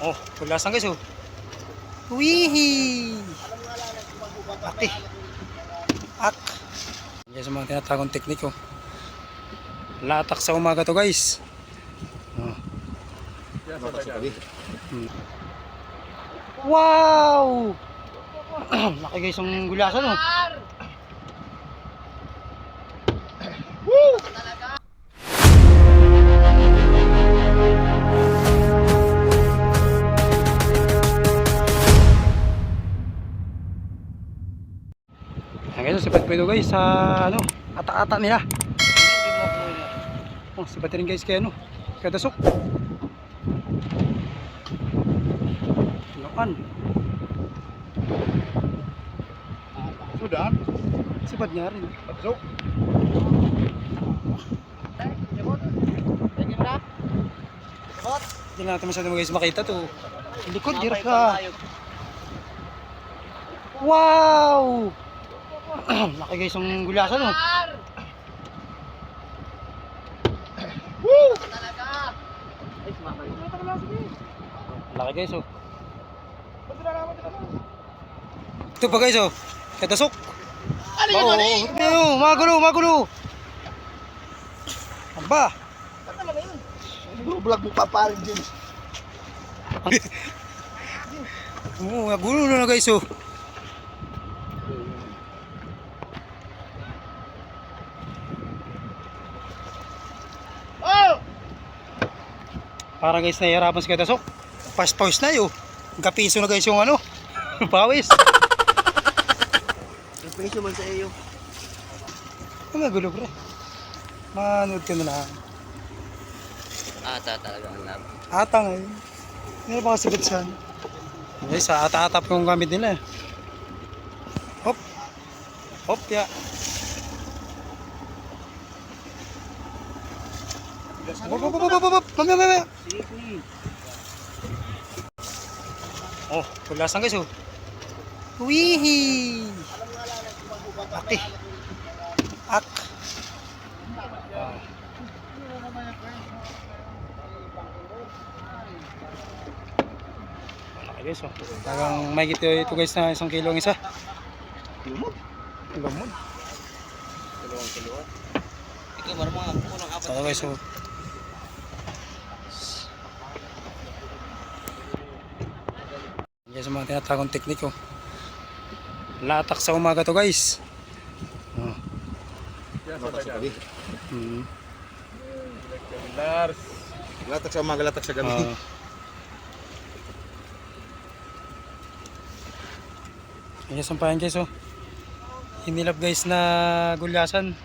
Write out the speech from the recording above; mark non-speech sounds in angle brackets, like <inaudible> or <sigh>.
Oh, pulasan guys oh. Wihi! Ate. Ak. Sa mga tinatagong teknik oh. Latak sa umaga to guys. Oh. Wow! <clears throat> Laki guys ang gulasan oh. Ang guys, sipat po ito guys sa ano, ata-ata nila. Oh, sipat rin guys kaya ano, kaya dasok. Loan. Sudah. Sipat niya rin. Masuk. Hindi natin masyadong guys makita to. Likod, direct ka. Wow! <clears throat> Laki guys ang gulasan oh. <clears throat> Laki guys oh. Ito pa guys oh. Katasok. Ano Oo, oo, magulo, magulo. Aba. Vlog mo pa parin James. <laughs> Oo, magulo na na guys. Oh! Parang guys nahihirapan si Katasok. Fast pause na yun. Kapiso na guys yung ano. <laughs> Pawis. Presyo man sa iyo. Ang magulo pre. Manood ka na lang. Ata talaga ang lab. Ata ngayon. Hindi ba kasi bitsan? Guys, sa ata-atap yung gamit nila. eh. Hop. Hop ya. Hop, hop, hop, hop, hop, hop. Mamaya, mamaya. Oh, pulasan guys oh. Wihi! Ate. Ak. Ah. Guys oh. Talagang may ito, ito guys na isang kilo ang isa. Lumot. Lumod. Dalawang kilo. Ikaw marang mga punong apat. Ito guys oh. Yan sa mga tinatagong teknik oh. Latak sa umaga to guys. Oh. Mm. Latak sa umaga, latak sa gabi. Ah. Yan sampahan guys oh. Hinilap guys na gulyasan.